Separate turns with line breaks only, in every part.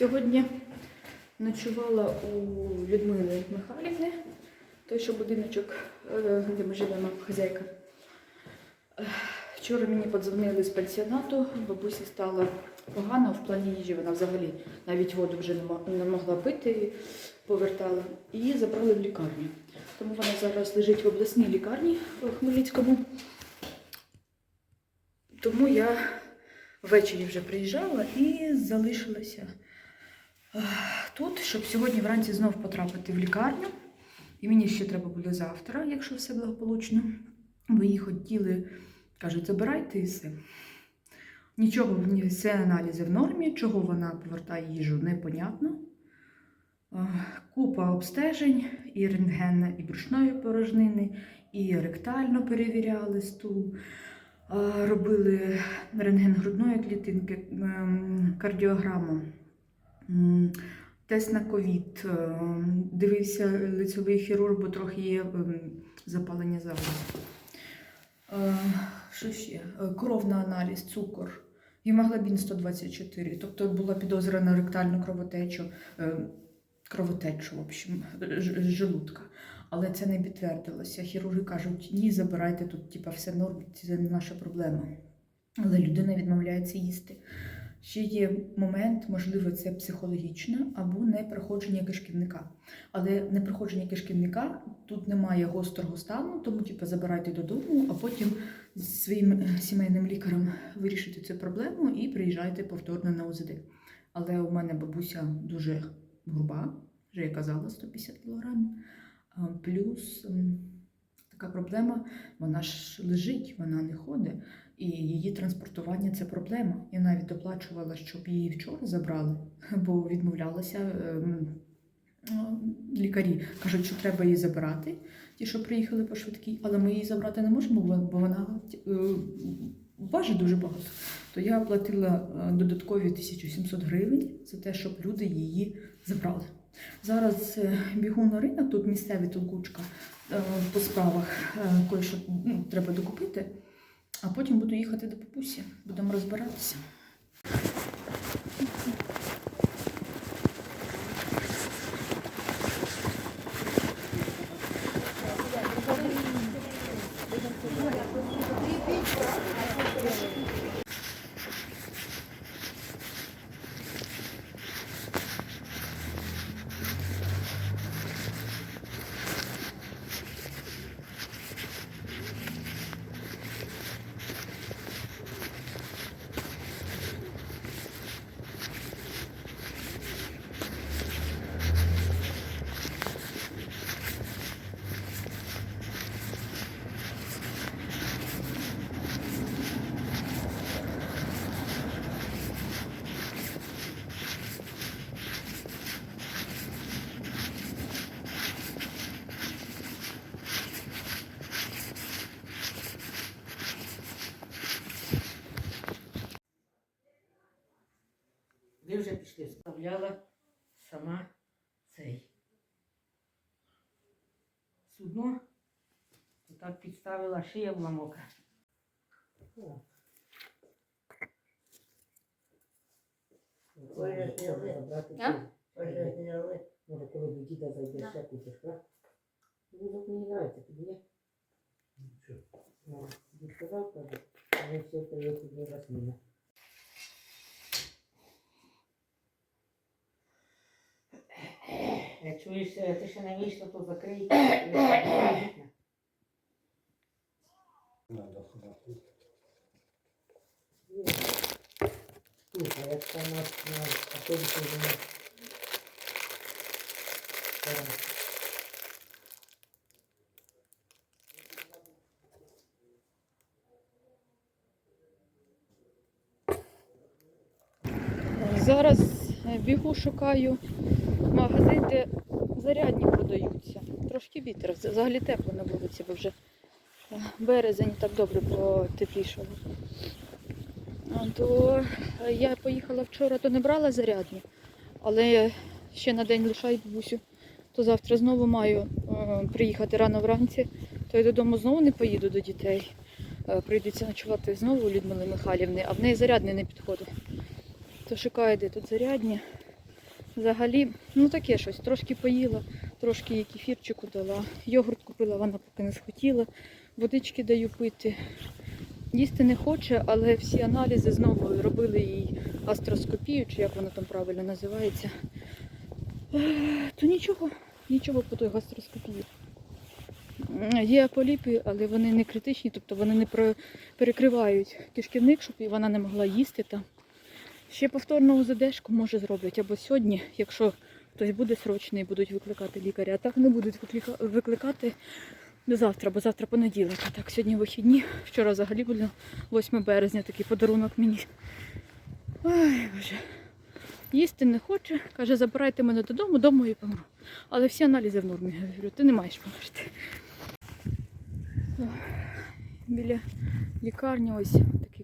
Сьогодні ночувала у Людмили Михайлівни, той, що будиночок, е, де ми живемо, хазяйка. Е, Вчора мені подзвонили з пансіонату, бабусі стало погано в плані їжі. Вона взагалі навіть воду вже не мо- не могла пити, повертала. Її забрали в лікарню. Тому вона зараз лежить в обласній лікарні в Хмельницькому. Тому я ввечері вже приїжджала і залишилася тут, щоб сьогодні вранці знов потрапити в лікарню. І мені ще треба буде завтра, якщо все благополучно. Бо її хотіли, кажуть, забирайте і все. Нічого, ні, все аналізи в нормі, чого вона повертає їжу, непонятно. Купа обстежень, і рентген, і брюшної порожнини, і ректально перевіряли стул. Робили рентген грудної клітинки, ем, кардіограму, тест на ковід. е, Дивився лицьовий хірург, бо трохи є ем, запалення залозу. Е, Що ще? Е, Кров на аналіз, цукор, гемоглобін 124, тобто була підозра на ректальну кровотечу, кровотечу, в общем, желудка. Але це не підтвердилося. Хірурги кажуть, ні, забирайте тут, типа, все норм, це не наша проблема. Але людина відмовляється їсти. Ще є момент, можливо, це психологічне або непроходження кишківника. Але непроходження кишківника тут немає гострого стану, тому типу, забирайте додому, а потім зі своїм е, сімейним лікарем вирішите цю проблему і приїжджайте повторно на УЗД. Але у мене бабуся дуже груба, вже я казала, 150 кілограмів. Плюс така проблема, вона ж лежить, вона не ходить. І її транспортування це проблема. Я навіть доплачувала, щоб її вчора забрали, бо відмовлялася ем, е, лікарі. Кажуть, що треба її забирати, ті, що приїхали по швидкій, але ми її забрати не можемо, бо вона е, важить дуже багато. То я оплатила е, додаткові 1700 гривень за те, щоб люди її забрали. Зараз бігу на ринок, тут місцеві толкучка по справах, е, кое-що ну, треба докупити. А потім буду їхати до бабусі, будемо розбиратися.
Ви вже пішли, сама цей судно. Отак підставила, шия була. О.
Зняли.
Може, коли до діда зайдеш, ще купиш, так? Ну, мені нравиться, тобі є? Ну, дід сказав, каже, але все привикли до рослина. Чуєш, е, ти ще не вийшла, то закрий.
Надо хватить.
Слухай, як там на, на автобусі вже не... Е,
Зараз е, бігу, шукаю магазин, де зарядні продаються. Трошки вітер, взагалі тепло на вулиці, бо вже е, березень так добре потеплішало. То е, я поїхала вчора, то не брала зарядні, але ще на день лишаю бабусю. То завтра знову маю е, приїхати рано вранці, то я додому знову не поїду до дітей. Прийдеться ночувати знову у Людмили Михайлівни, а в неї зарядний не підходить. То шукаю, де тут зарядні. Взагалі, ну таке щось, трошки поїла, трошки їй кефірчику дала. Йогурт купила, вона поки не схотіла. Водички даю пити. Їсти не хоче, але всі аналізи знову робили їй астроскопію, чи як воно там правильно називається. То нічого, нічого по той гастроскопії. Є поліпи, але вони не критичні, тобто вони не перекривають кишківник, щоб вона не могла їсти там. Ще повторну УЗДшку може зроблять або сьогодні, якщо хтось буде срочний, будуть викликати лікаря, а так не будуть викликати до завтра, бо завтра понеділок. А так сьогодні вихідні. Вчора взагалі було 8 березня, такий подарунок мені. Ой, боже. Їсти не хоче, каже, забирайте мене додому, дома і помру. Але всі аналізи в нормі. Я говорю, ти не маєш померти. Біля лікарні ось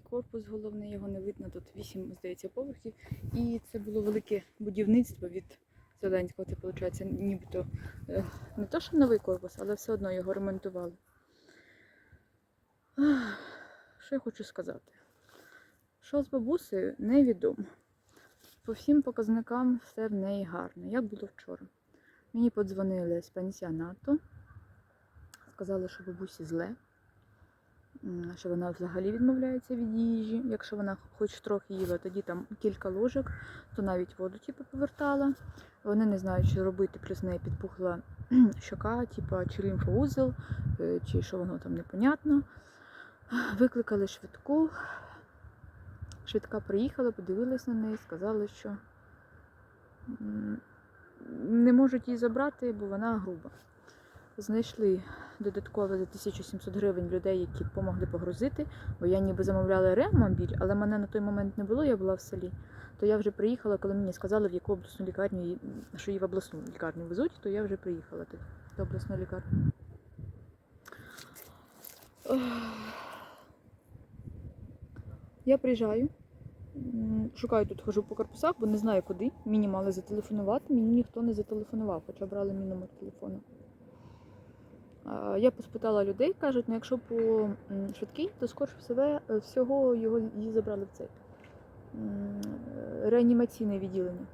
корпус головний, його не видно. Тут 8, здається, поверхів. І це було велике будівництво від Зеленського. Це виходить, нібито е, не то, що новий корпус, але все одно його ремонтували. Що я хочу сказати? Що з бабусею, невідомо. По всім показникам все в неї гарно, як було вчора. Мені подзвонили з пансіонату, сказали, що бабусі зле, що вона взагалі відмовляється від їжі. Якщо вона хоч трохи їла, тоді там кілька ложок, то навіть воду типу, повертала. Вони не знають, що робити, плюс неї підпухла щока, типу, чи лімфоузел, е, чи що воно там непонятно. Викликали швидку. Швидка приїхала, подивилась на неї, сказали, що не можуть її забрати, бо вона груба. Знайшли додатково за 1700 гривень людей, які допомогли погрузити, бо я ніби замовляла реамобіль, але мене на той момент не було, я була в селі. То я вже приїхала, коли мені сказали, в яку обласну лікарню, що її в обласну лікарню везуть, то я вже приїхала тоді до обласної лікарні. Я приїжджаю, шукаю тут, хожу по корпусах, бо не знаю куди. Мені мали зателефонувати, мені ніхто не зателефонував, хоча брали мій номер телефону. А, Я поспитала людей, кажуть, ну якщо по швидкій, то скорше всього, всього його її забрали в цей е, реанімаційне відділення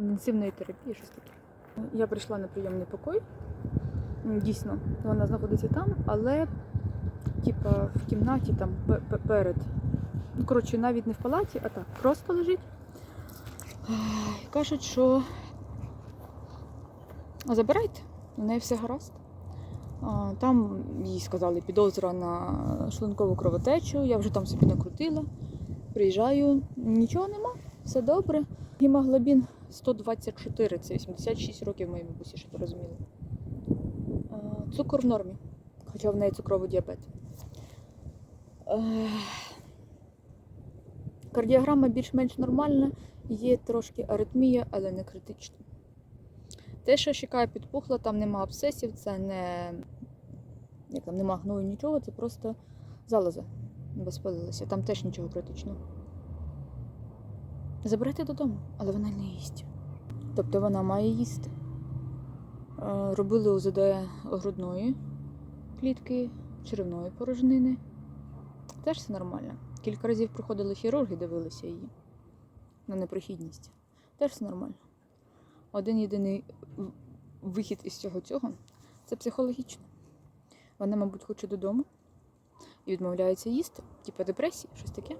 інтенсивної терапії, щось таке. Я прийшла на прийомний покой. Дійсно, вона знаходиться там, але типа в кімнаті там пе- пе- перед. Ну, коротше, навіть не в палаті, а так, просто лежить. Кажуть, що забирайте, у неї все гаразд. Там їй сказали підозра на шлункову кровотечу, я вже там собі накрутила. Приїжджаю, нічого нема, все добре. Гемоглобін 124, це 86 років моїй бабусі, щоб ви розуміли. Цукор в нормі, хоча в неї цукровий діабет. Кардіограма більш-менш нормальна, є трошки аритмія, але не критична. Те, що щека підпухла, там нема абсцесів, це не як там нема гною нічого, це просто залоза воспалилася. Там теж нічого критичного. Заберете додому, але вона не їсть. Тобто вона має їсти. Е, Робили УЗД грудної клітки, черевної порожнини. Теж все нормально. Кілька разів приходили хірурги, дивилися її на непрохідність. Теж все нормально. Один єдиний вихід із цього цього це психологічно. Вона, мабуть, хоче додому і відмовляється їсти, типу депресії, щось таке.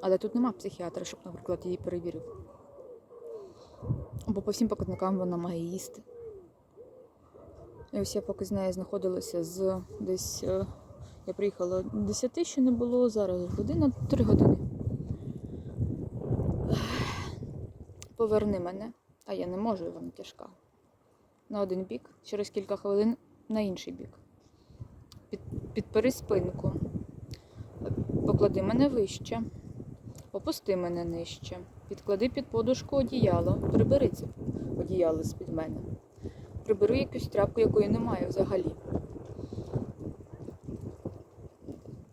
Але тут нема психіатра, щоб, наприклад, її перевірив. Бо по всім показникам вона має їсти. І ось я поки з нею знаходилася з десь. е, Я приїхала 10 ще не було, зараз година, 3 години. Поверни мене, а я не можу, вона тяжка. На один бік, через кілька хвилин на інший бік. Під, підпери спинку. Поклади мене вище. Опусти мене нижче. Підклади під подушку одіяло. Прибери це одіяло з-під мене. Прибери якусь тряпку, якої немає взагалі.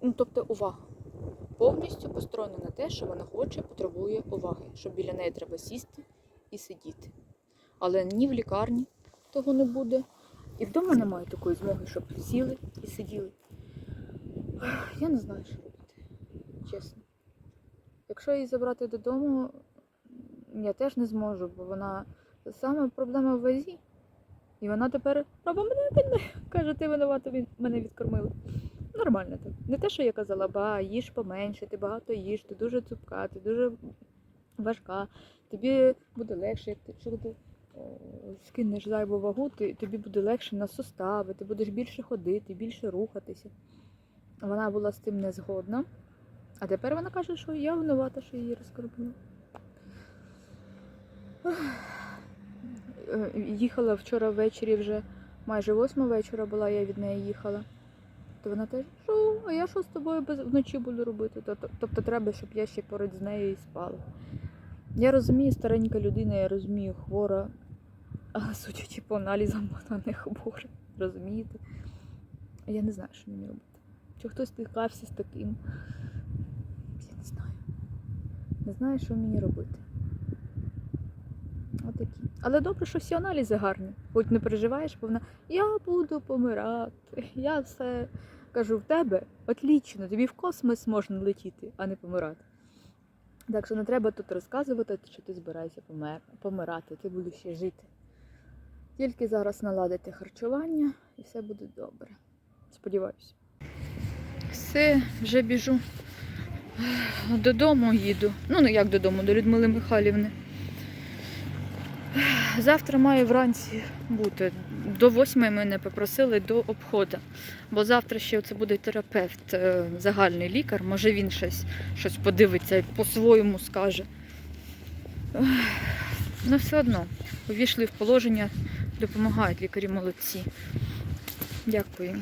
Ну, тобто увага. Повністю построєна на те, що вона хоче, потребує уваги, що біля неї треба сісти і сидіти. Але ні в лікарні того не буде. І вдома немає такої змоги, щоб сіли і сиділи. Я не знаю, що робити, чесно. Якщо її забрати додому, я теж не зможу, бо вона саме проблема в вазі. І вона тепер робить мене мене. Каже, ти винувата, мене відкормила. Нормально так. Не те, що я казала, ба, їж поменше, ти багато їж, ти дуже цупка, ти дуже важка, тобі буде легше, якщо ти е, скинеш зайву вагу, тобі буде легше на сустави, ти будеш більше ходити, більше рухатися. Вона була з цим не згодна. А тепер вона каже, що я винувата, що її розкормила. Е, Їхала вчора ввечері вже майже восьма вечора була, я від неї їхала. То вона теж, що, а я що з тобою без... вночі буду робити? Тобто треба, щоб я ще поруч з нею і спала. Я розумію, старенька людина, я розумію, хвора, але судячи по аналізам, вона не хвора. Розумієте? Я не знаю, що мені робити. Чи хтось стикався з таким? Я не знаю. Не знаю, що мені робити. Отакі. Але добре, що всі аналізи гарні. Хоч не переживаєш, бо вона я буду помирати. Я все кажу в тебе отлічно, тобі в космос можна летіти, а не помирати. Так що не треба тут розказувати, що ти збираєшся помер... помирати, ти будеш ще жити. Тільки зараз наладити харчування і все буде добре. Сподіваюся. Все, вже біжу. Додому їду. Ну, не як додому, до Людмили Михайлівни. Завтра маю вранці бути. До восьмої мене попросили до обходу. Бо завтра ще це буде терапевт, е, загальний лікар. Може він щось, щось подивиться і по-своєму скаже. Ну, все одно, увійшли в положення, допомагають лікарі молодці. Дякую.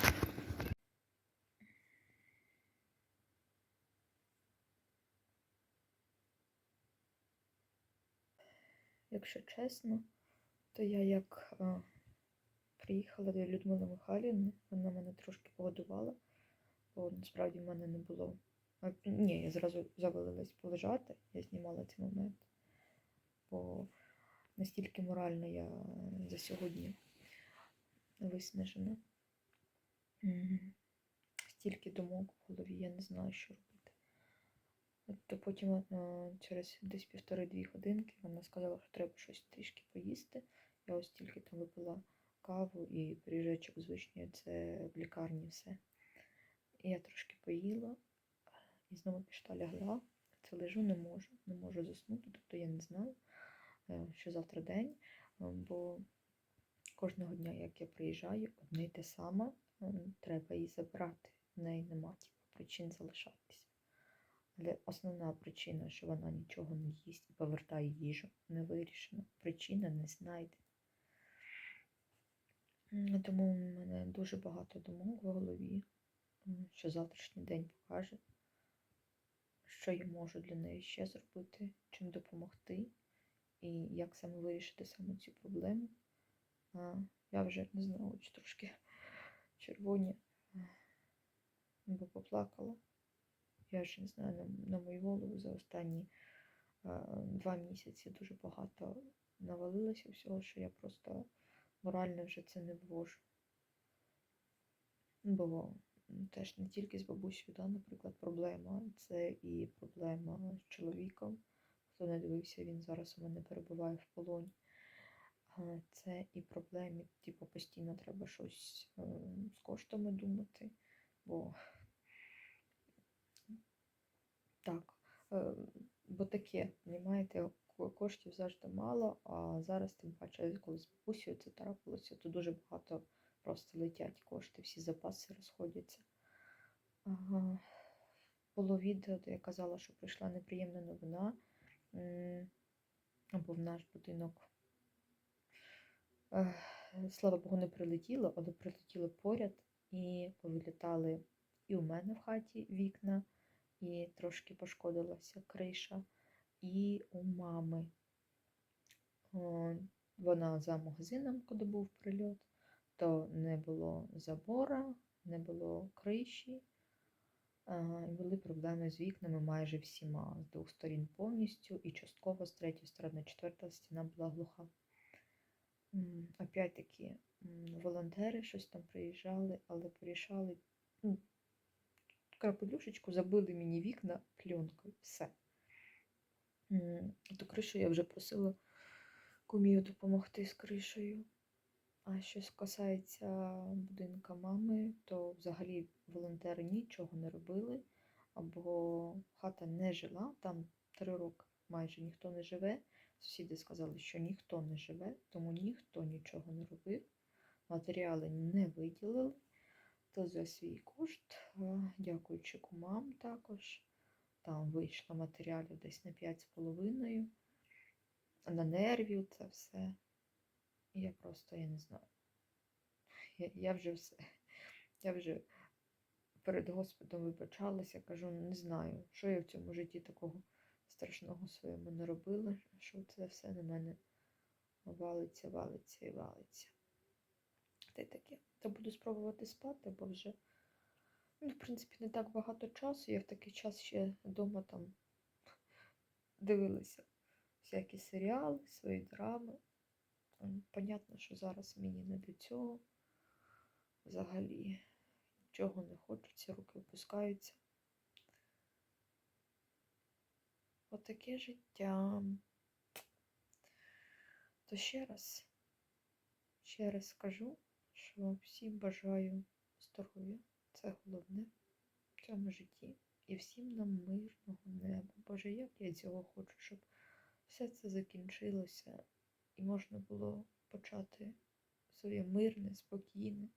Якщо чесно, то я як е, приїхала до Людмили Михайлівни, вона мене трошки погодувала, бо насправді в мене не було. А, ні, я зразу завалилась полежати, я знімала цей момент, бо настільки морально я за сьогодні виснажена. Стільки думок в голові, я не знаю, що робити. То потім е, через десь півтори-дві годинки вона сказала, що треба щось трішки поїсти. Я ось тільки там випила каву і пиріжечок з це в лікарні все. І я трошки поїла і знову пішла лягла. Це лежу, не можу, не можу заснути, тобто я не знаю, е, що завтра день, е, бо кожного дня, як я приїжджаю, одне й те саме, треба її забрати. В неї нема типу, причин залишатися. Але основна причина, що вона нічого не їсть і повертає їжу, не вирішена. Причина не знайдена. М, Тому в мене дуже багато думок в голові, що завтрашній день покаже, що я можу для неї ще зробити, чим допомогти, і як саме вирішити саме цю проблему. Я вже не знаю, очі трошки червоні, бо поплакала. Я вже не знаю, на, на мою голову за останні а, два місяці дуже багато навалилося всього, що я просто морально вже це не ввожу. Бо теж не тільки з бабусею, да, наприклад, проблема, це і проблема з чоловіком. Хто не дивився, він зараз у мене перебуває в полоні. Це і проблеми, типу, постійно треба щось е, з коштами думати, бо так, е, бо таке, розумієте, коштів завжди мало, а зараз тим паче, коли з бабусею це трапилося, то дуже багато просто летять кошти, всі запаси розходяться. Було відео, де я казала, що прийшла неприємна новина, м, бо в наш будинок, слава Богу, не прилетіло, але прилетіло поряд і повилітали і у мене в хаті вікна і трошки пошкодилася криша, і у мами. Вона за магазином, коли був прильот, то не було забора, не було криші, були проблеми з вікнами майже всіма, з двох сторін повністю, і частково з третьої сторони, четверта стіна була глуха. Опять-таки, волонтери щось там приїжджали, але порішали ну, крапелюшечку, забили мені вікна пленкою. Все.
Ту кришу я вже просила кумію допомогти з кришею. А що касається будинка мами, то взагалі волонтери нічого не робили, або хата не жила, там три роки майже ніхто не живе. Сусіди сказали, що ніхто не живе, тому ніхто нічого не робив. Матеріали не виділили, то за свій кошт, е, дякуючи кумам також. Там вийшло матеріалів десь на 5,5. На нервів це все. Я просто я не знаю. Я, я вже все. Я вже перед Господом вибачалася, кажу, не знаю, що я в цьому житті такого страшного своєму не робила, що це все на мене валиться, валиться і валиться. Та таке. То буду спробувати спати, бо вже, ну, в принципі, не так багато часу. Я в такий час ще вдома там дивилася всякі серіали, свої драми. Понятно, що зараз мені не до цього. Взагалі нічого не хочеться, руки опускаються. Отаке життя. То ще раз, ще раз скажу, що всім бажаю здоров'я. Це головне в цьому житті. І всім нам мирного неба. Боже, як я цього хочу, щоб все це закінчилося і можна було почати своє мирне, спокійне,